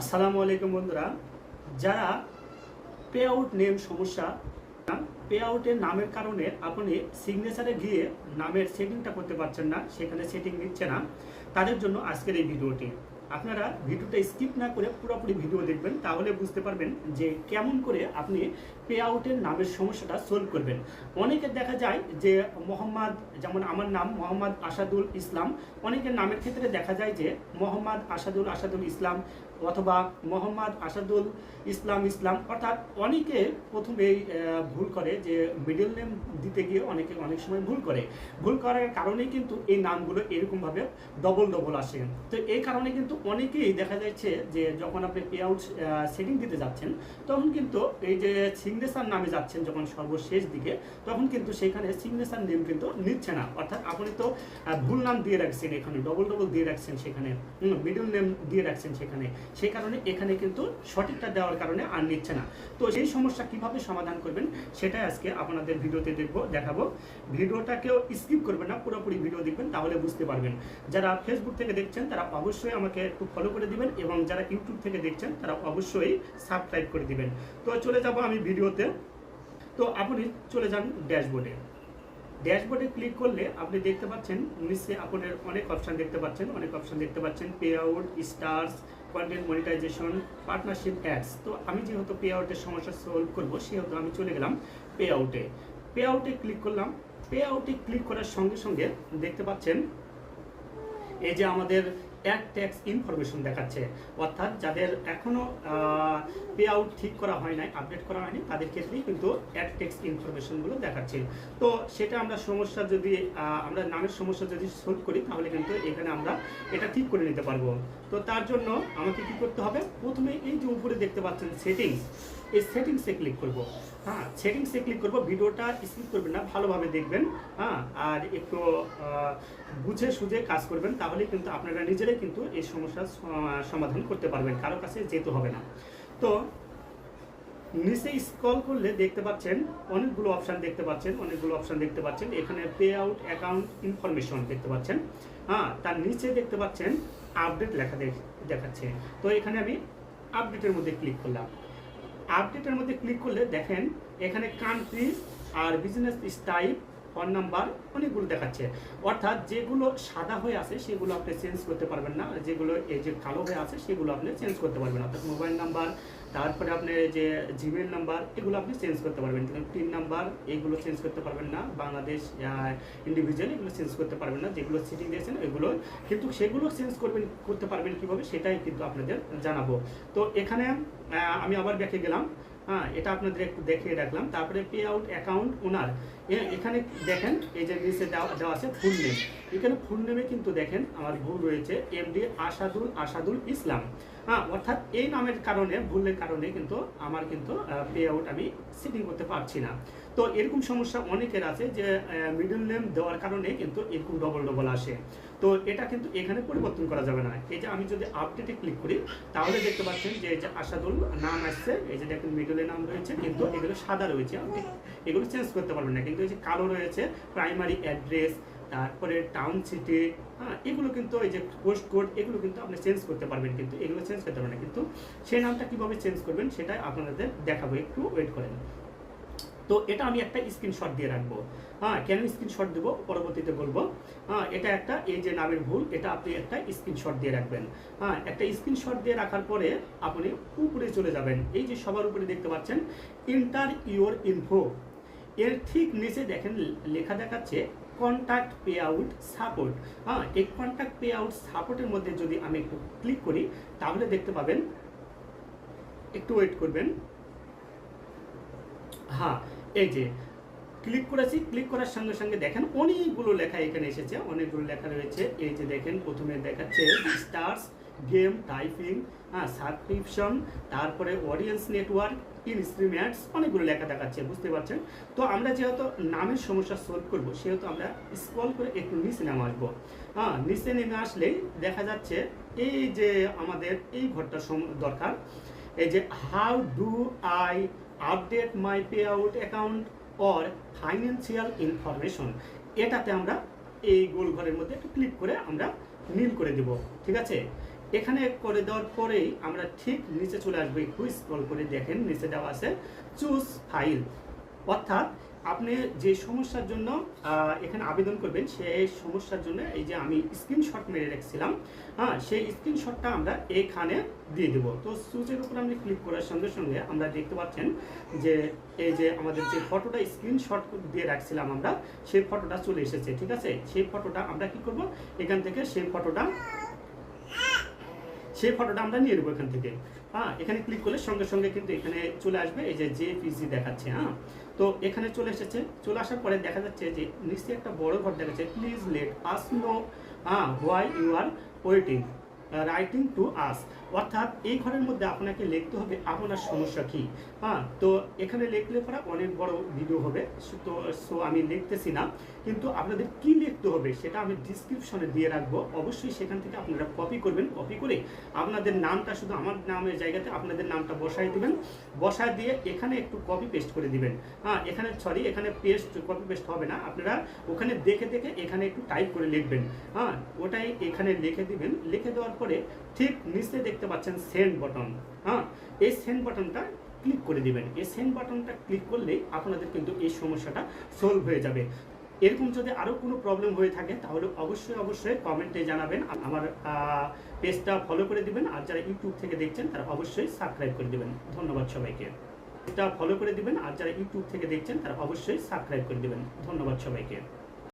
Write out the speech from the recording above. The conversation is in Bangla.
আসসালামু আলাইকুম বন্ধুরা। যারা পে আউট নেম সমস্যা পে আউটের নামের কারণে আপনি সিগনেচারে গিয়ে নামের সেটিংটা করতে পারছেন না, সেখানে সেটিং নিচ্ছে না, তাদের জন্য আজকের এই ভিডিওটি। আপনারা ভিডিওটা স্কিপ না করে পুরোপুরি ভিডিও দেখবেন, তাহলে বুঝতে পারবেন যে কেমন করে আপনি পে আউটের নামের সমস্যাটা সলভ করবেন। অনেকের দেখা যায় যে মোহাম্মদ, যেমন আমার নাম মোহাম্মদ আসাদুল ইসলাম, অনেকের নামের ক্ষেত্রে দেখা যায় যে মোহাম্মদ আসাদুল আসাদুল ইসলাম অথবা মোহাম্মদ আসাদুল ইসলাম ইসলাম, অর্থাৎ অনেকে প্রথমেই ভুল করে যে মিডল নেম দিতে গিয়ে অনেকে অনেক সময় ভুল করে। ভুল করার কারণেই কিন্তু এই নামগুলো এরকমভাবে ডবল ডবল আসে। তো এই কারণে কিন্তু অনেকেই দেখা যাচ্ছে যে যখন আপনি পে আউট সেটিং দিতে যাচ্ছেন, তখন কিন্তু এই যে সিগনেচার নামে যাচ্ছেন যখন সর্বশেষ দিকে, তখন কিন্তু সেখানে সিগনেচার নেম কিন্তু নিচ্ছে না। অর্থাৎ আপনি তো ভুল নাম দিয়ে রাখছেন এখানে ডবল ডবল দিয়ে রাখছেন সেখানে মিডল নেম দিয়ে রাখছেন সেখানে। সেই কারণে এখানে কিন্তু সঠিকটা দেওয়ার কারণে আর নিচ্ছে না। তো সেই সমস্যা কীভাবে সমাধান করবেন সেটাই আজকে আপনাদের ভিডিওতে দেখব, দেখাবো। ভিডিওটাকেও স্কিপ করবেন না, পুরোপুরি ভিডিও দেখবেন, তাহলে বুঝতে পারবেন। যারা ফেসবুক থেকে দেখছেন, তারা অবশ্যই আমাকে একটু ফলো করে দিবেন এবং যারা ইউটিউব থেকে দেখছেন, তারা অবশ্যই সাবস্ক্রাইব করে দিবেন। তো চলে যাব আমি ভিডিওতে। তো আপনি চলে যান ড্যাশবোর্ডে ড্যাশবোর্ডে ক্লিক করলে আপনি দেখতে পাচ্ছেন নিচে আপনার অনেক অপশান দেখতে পাচ্ছেন, অনেক অপশান দেখতে পাচ্ছেন pay out stars content monetization partnership ads তো আমি যেহেতু পে আউটের সমস্যা সলভ করব, সেহেতু আমি চলে গেলাম পে আউটে পে আউটে ক্লিক করলাম। পে আউটে ক্লিক করার সঙ্গে সঙ্গে দেখতে পাচ্ছেন, এই যে আমাদের অ্যাড ট্যাক্স ইনফরমেশন দেখাচ্ছে। অর্থাৎ যাদের এখনও পে আউট ঠিক করা হয় নাই আপডেট করা হয়নি, তাদের ক্ষেত্রেই কিন্তু অ্যাড ট্যাক্স ইনফরমেশনগুলো দেখাচ্ছে। তো সেটা আমরা সমস্যা যদি আমরা নামের সমস্যা যদি সলভ করি, তাহলে কিন্তু এখানে আমরা এটা ঠিক করে নিতে পারব। তো তার জন্য আমাকে কি করতে হবে? প্রথমে এই যে উপরে দেখতে পাচ্ছেন সেটিংস এই সেটিংসে ক্লিক করব। হ্যাঁ সেটিংসে ক্লিক করব, ভিডিওটা স্কিপ করবেন না, ভালোভাবে দেখবেন। হ্যাঁ আর একটু বুঝে সুঝে কাজ করবেন, তাহলে কিন্তু আপনারা নিজেরাই কিন্তু এই সমস্যার সমাধান করতে পারবেন। কারও কাছে যেতে হবে না। তো নিচে স্ক্রল করলে দেখতে পাচ্ছেন, অনেকগুলো অপশন দেখতে পাচ্ছেন, অনেকগুলো অপশন দেখতে পাচ্ছেন। এখানে পে আউট অ্যাকাউন্ট ইনফরমেশন দেখতে পাচ্ছেন। হ্যাঁ তার নিচে দেখতে পাচ্ছেন আপডেট লেখা দেখ- দেখাচ্ছে। তো এখানে আমি আপডেটের মধ্যে ক্লিক করলাম। আপডেটের মধ্যে ক্লিক করলে দেখেন, এখানে কান্ট্রি আর বিজনেস স্টাইল ফোন নাম্বার অনেকগুলো দেখাচ্ছে। অর্থাৎ যেগুলো সাদা হয়ে আছে, সেগুলো আপনি চেঞ্জ করতে পারবেন না। যেগুলো এই যে কালো হয়ে আছে, সেগুলো আপনি চেঞ্জ করতে পারবেন অর্থাৎ মোবাইল নাম্বার তারপরে আপনি যে জিমেল নাম্বার এগুলো আপনি চেঞ্জ করতে পারবেন। কিন্তু পিন নাম্বার এগুলো চেঞ্জ করতে পারবেন না। বাংলাদেশ ইন্ডিভিজুয়াল এগুলো চেঞ্জ করতে পারবেন না। যেগুলো সিটিং দিয়েছেন এগুলো কিন্তু সেগুলো চেঞ্জ করবেন, করতে পারবেন কীভাবে, সেটাই কিন্তু আপনাদের জানাব। তো এখানে আমি আবার ব্যাকে গেলাম। হ্যাঁ এটা আপনাদের একটু দেখিয়ে রাখলাম। তারপরে পে আউট অ্যাকাউন্ট ওনার এখানে দেখেন, এই যে নিচে দেওয়া আছে ফুল নেম এখানে ফুল নেমে কিন্তু দেখেন আমার ভুল রয়েছে এমডি আসাদুল আসাদুল ইসলাম। হ্যাঁ অর্থাৎ এই নামের কারণে, ভুলের কারণে কিন্তু আমার কিন্তু পে আউট আমি সেটিং করতে পারছি না। তো এরকম সমস্যা অনেকের আছে যে মিডল নেম দেওয়ার কারণে কিন্তু এরকম ডবল ডবল আসে। তো এটা কিন্তু এখানে পরিবর্তন করা যাবে না। এই যে আমি যদি আপডেটে ক্লিক করি, তাহলে দেখতে পাচ্ছেন যে, এই যে আসাদুল নাম আসছে, এই যে দেখেন মিডলে নাম রয়েছে, কিন্তু এগুলো সাদা রয়েছে। আপনি এগুলো চেঞ্জ করতে পারবেন না। কিন্তু এই যে কালো রয়েছে প্রাইমারি অ্যাড্রেস তারপরে টাউন সিটি হ্যাঁ এগুলো কিন্তু এই যে পোস্ট কোড এগুলো কিন্তু আপনি চেঞ্জ করতে পারবেন কিন্তু, এগুলো চেঞ্জ করতে পারবেন কিন্তু। সেই নামটা কীভাবে চেঞ্জ করবেন সেটাই আপনাদের দেখাবো, একটু ওয়েট করেন। তো এটা আমি একটা স্ক্রিনশট দিয়ে রাখব। হ্যাঁ কেন স্ক্রিনশট দেবো? পরবর্তীতে বলব। হ্যাঁ এটা একটা এই যে নামের ভুল, এটা আপনি একটা স্ক্রিনশট দিয়ে রাখবেন। হ্যাঁ একটা স্ক্রিনশট দিয়ে রাখার পরে আপনি উপরে চলে যাবেন। এই যে সবার উপরে দেখতে পাচ্ছেন ইন্টার ইউর ইনফো এর ঠিক নিচে দেখেন, লেখা দেখাচ্ছে কন্ট্যাক্ট পে আউট সাপোর্ট হ্যাঁ এই কন্ট্যাক্ট পে আউট সাপোর্টের মধ্যে যদি আমি একটু ক্লিক করি, তাহলে দেখতে পাবেন, একটু ওয়েট করবেন। হ্যাঁ এই যে ক্লিক করেছি ক্লিক করার সঙ্গে সঙ্গে দেখেন অনেকগুলো লেখা এখানে এসেছে, অনেকগুলো লেখা রয়েছে। এই যে দেখেন, প্রথমে দেখাচ্ছে স্টার্স গেম টাইপিং হ্যাঁ সাবস্ক্রিপশন তারপরে অডিয়েন্স নেটওয়ার্ক ইনস্ট্রিমেন্টস অনেকগুলো লেখা দেখাচ্ছে, বুঝতে পারছেন? তো আমরা যেহেতু নামের সমস্যা সলভ করব, সেহেতু আমরা স্ক্রল করে একটু নিচে নেমে আসব। হ্যাঁ নিচে নেমে আসলেই দেখা যাচ্ছে এই যে আমাদের এই ঘরটা দরকার। এই যে how do I update my pay out account or financial information এটাতে আমরা এই গোল ঘরের মধ্যে একটু ক্লিক করে আমরা নীল করে দেব, ঠিক আছে? এখানে করে দেওয়ার পরেই আমরা ঠিক নিচে চলে আসব। একটু স্ক্রল করে দেখেন, নিচে দেওয়া আছে চুজ ফাইল অর্থাৎ আপনি যে সমস্যার জন্য এখানে আবেদন করবেন, সেই সমস্যার জন্য এই যে আমি স্ক্রিনশট মেরে রেখেছিলাম হ্যাঁ সেই স্ক্রিনশটটা আমরা এখানে দিয়ে দেবো। তো সুচের উপর আপনি ক্লিক করার সঙ্গে সঙ্গে আমরা দেখতে পাচ্ছেন যে এই যে আমাদের যে ফটোটা স্ক্রিনশট দিয়ে রাখছিলাম আমরা, সেই ফটোটা চলে এসেছে, ঠিক আছে? সেই ফটোটা আমরা কি করব? এখান থেকে সেই ফটোটা সেই ফটোটা আমরা নিয়ে নেব এখান থেকে। হ্যাঁ এখানে ক্লিক করলে সঙ্গে সঙ্গে কিন্তু এখানে চলে আসবে এই যে জে পিজি দেখাচ্ছে হ্যাঁ। তো এখানে চলে এসেছে, চলে আসার পরে দেখা যাচ্ছে যে নিশ্চয়ই একটা বড় ঘর দেখাচ্ছে প্লিজ লেট আস নো হ্যাঁ why you are waiting writing to us অর্থাৎ এই ঘরের মধ্যে আপনাকে লিখতে হবে, আপনার সমস্যা কি? হ্যাঁ তো এখানে লিখলে পরে অনেক বড় ভিডিও হবে। তো সো আমি লিখতেছি না, কিন্তু আপনাদের কি লিখতে হবে সেটা আমি ডিসক্রিপশনে দিয়ে রাখব। অবশ্যই সেখান থেকে আপনারা কপি করবেন। কপি করে আপনাদের নামটা শুধু আমার নামের জায়গাতে আপনাদের নামটা বসাই দিবেন। বসায় দিয়ে এখানে একটু কপি পেস্ট করে দিবেন। হ্যাঁ এখানে সরি এখানে পেস্ট কপি পেস্ট হবে না। আপনারা ওখানে দেখে দেখে এখানে একটু টাইপ করে লিখবেন। হ্যাঁ ওটাই এখানে লিখে দিবেন। লিখে দেওয়ার পরে ঠিক নিচে দেখতে পাচ্ছেন সেন্ড বটন হ্যাঁ এই সেন্ড বাটনটা ক্লিক করে দিবেন। এই সেন্ড বাটনটা ক্লিক করলেই আপনাদের কিন্তু এই সমস্যাটা সলভ হয়ে যাবে। এরকম যদি আরও কোনো প্রবলেম হয়ে থাকে, তাহলে অবশ্যই অবশ্যই কমেন্টে জানাবেন। আমার পেজটা ফলো করে দিবেন। আর যারা ইউটিউব থেকে দেখছেন, তারা অবশ্যই সাবস্ক্রাইব করে দিবেন। ধন্যবাদ সবাইকে। পেজটা ফলো করে দিবেন। আর যারা ইউটিউব থেকে দেখছেন, তারা অবশ্যই সাবস্ক্রাইব করে দিবেন। ধন্যবাদ সবাইকে।